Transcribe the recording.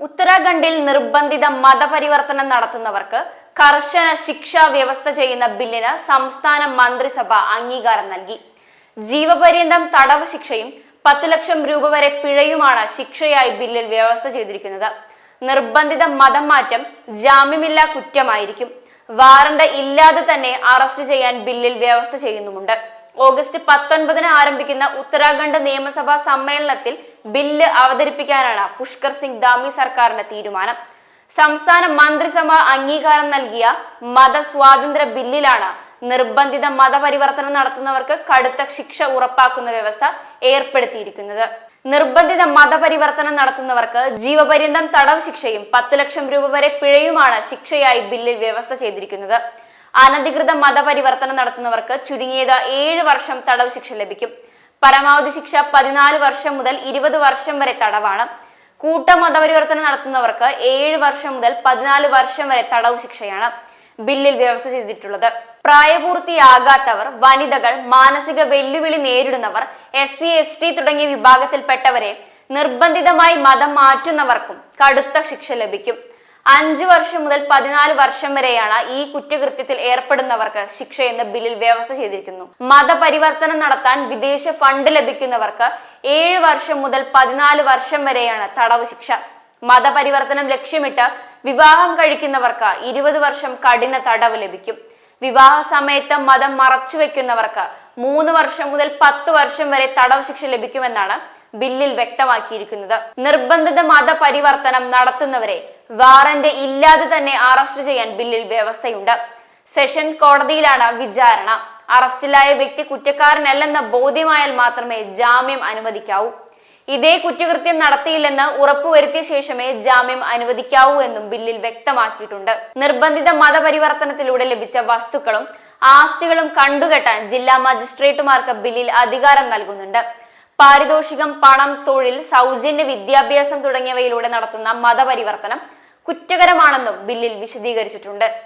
ഉത്തരാഖണ്ഡിൽ നിർബന്ധിത മതപരിവർത്തനം നടത്തുന്നവർക്ക് കർശന ശിക്ഷാ വ്യവസ്ഥ ചെയ്യുന്ന ബില്ലിന് സംസ്ഥാന മന്ത്രിസഭ അംഗീകാരം നൽകി. ജീവപര്യന്തം തടവ് ശിക്ഷയും പത്ത് ലക്ഷം രൂപ വരെ പിഴയുമാണ് ശിക്ഷയായി ബില്ലിൽ വ്യവസ്ഥ ചെയ്തിരിക്കുന്നത്. നിർബന്ധിത മതം മാറ്റം ജാമ്യമില്ലാ കുറ്റമായിരിക്കും. വാറണ്ട് ഇല്ലാതെ തന്നെ അറസ്റ്റ് ചെയ്യാൻ ബില്ലിൽ വ്യവസ്ഥ ചെയ്യുന്നുമുണ്ട്. ഓഗസ്റ്റ് പത്തൊൻപതിന് ആരംഭിക്കുന്ന ഉത്തരാഖണ്ഡ് നിയമസഭാ സമ്മേളനത്തിൽ ബില്ല് അവതരിപ്പിക്കാനാണ് പുഷ്കർ സിംഗ് ധാമി സർക്കാരിന്റെ തീരുമാനം. സംസ്ഥാന മന്ത്രിസഭ അംഗീകാരം നൽകിയ മതസ്വാതന്ത്ര്യ ബില്ലിലാണ് നിർബന്ധിത മതപരിവർത്തനം നടത്തുന്നവർക്ക് കടുത്ത ശിക്ഷ ഉറപ്പാക്കുന്ന വ്യവസ്ഥ ഏർപ്പെടുത്തിയിരിക്കുന്നത്. നിർബന്ധിത മതപരിവർത്തനം നടത്തുന്നവർക്ക് ജീവപര്യന്തം തടവ് ശിക്ഷയും പത്ത് ലക്ഷം രൂപ വരെ പിഴയുമാണ് ശിക്ഷയായി ബില്ലിൽ വ്യവസ്ഥ ചെയ്തിരിക്കുന്നത്. അനധികൃത മതപരിവർത്തനം നടത്തുന്നവർക്ക് ചുരുങ്ങിയത് ഏഴ് വർഷം തടവ് ശിക്ഷ ലഭിക്കും. പരമാവധി ശിക്ഷ പതിനാല് വർഷം മുതൽ ഇരുപത് വർഷം വരെ തടവാണ്. കൂട്ട മതപരിവർത്തനം നടത്തുന്നവർക്ക് ഏഴ് വർഷം മുതൽ പതിനാല് വർഷം വരെ തടവ് ശിക്ഷയാണ് ബില്ലിൽ വ്യവസ്ഥ ചെയ്തിട്ടുള്ളത്. പ്രായപൂർത്തിയാകാത്തവർ വനിതകൾ മാനസിക വെല്ലുവിളി നേരിടുന്നവർ എസ് സി എസ് ടി തുടങ്ങിയ വിഭാഗത്തിൽപ്പെട്ടവരെ നിർബന്ധിതമായി മതം മാറ്റുന്നവർക്കും കടുത്ത ശിക്ഷ ലഭിക്കും. അഞ്ചു വർഷം മുതൽ പതിനാല് വർഷം വരെയാണ് ഈ കുറ്റകൃത്യത്തിൽ ഏർപ്പെടുന്നവർക്ക് ശിക്ഷ എന്ന ബില്ലിൽ വ്യവസ്ഥ ചെയ്തിരിക്കുന്നു. മതപരിവർത്തനം നടത്താൻ വിദേശ ഫണ്ട് ലഭിക്കുന്നവർക്ക് ഏഴ് വർഷം മുതൽ പതിനാല് വർഷം വരെയാണ് തടവ് ശിക്ഷ. മതപരിവർത്തനം ലക്ഷ്യമിട്ട് വിവാഹം കഴിക്കുന്നവർക്ക് ഇരുപത് വർഷം കഠിന തടവ് ലഭിക്കും. വിവാഹ സമയത്ത് മതം മറച്ചു മറച്ചുവെക്കുന്നവർക്ക് മൂന്ന് വർഷം മുതൽ പത്ത് വർഷം വരെ തടവ് ശിക്ഷ ലഭിക്കുമെന്നാണ് ബില്ലിൽ വ്യക്തമാക്കിയിരിക്കുന്നത്. നിർബന്ധിത മതപരിവർത്തനം നടത്തുന്നവരെ വാറന്റ് ഇല്ലാതെ തന്നെ അറസ്റ്റ് ചെയ്യാൻ ബില്ലിൽ വ്യവസ്ഥയുണ്ട്. സെഷൻ കോടതിയിലാണ് വിചാരണ. അറസ്റ്റിലായ വ്യക്തി കുറ്റക്കാരനല്ലെന്ന് ബോധ്യമായാൽ മാത്രമേ ജാമ്യം അനുവദിക്കാവൂ. ഇതേ കുറ്റകൃത്യം നടത്തിയില്ലെന്ന് ഉറപ്പുവരുത്തിയ ശേഷമേ ജാമ്യം അനുവദിക്കാവൂ എന്നും ബില്ലിൽ വ്യക്തമാക്കിയിട്ടുണ്ട്. നിർബന്ധിത മതപരിവർത്തനത്തിലൂടെ ലഭിച്ച വസ്തുക്കളും ആസ്തികളും കണ്ടുകെട്ടാൻ ജില്ലാ മജിസ്ട്രേറ്റുമാർക്ക് ബില്ലിൽ അധികാരം നൽകുന്നുണ്ട്. പാരിതോഷികം പണം തൊഴിൽ സൗജന്യ വിദ്യാഭ്യാസം തുടങ്ങിയവയിലൂടെ നടത്തുന്ന മതപരിവർത്തനം കുറ്റകരമാണെന്നും ബില്ലിൽ വിശദീകരിച്ചിട്ടുണ്ട്.